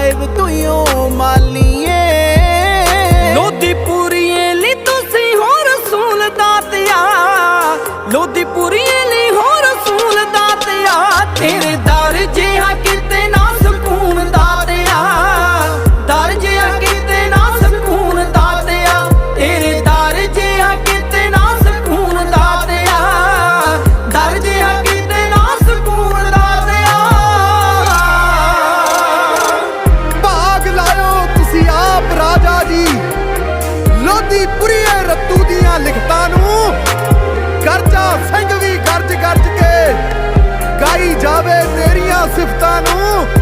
ਸਾਹਿਬ ਤੂੰ ਮਾਲੀ ਦੀ ਪੁਰੀਏ ਰੱਤੂ ਦੀਆਂ ਲਿਖਤਾਂ ਨੂੰ। ਕਰਜ਼ਾ ਸਿੰਘ ਵੀ ਗਰਜ ਗਰਜ ਕੇ ਗਾਈ ਜਾਵੇ ਤੇਰੀਆਂ ਸਿਫਤਾਂ ਨੂੰ।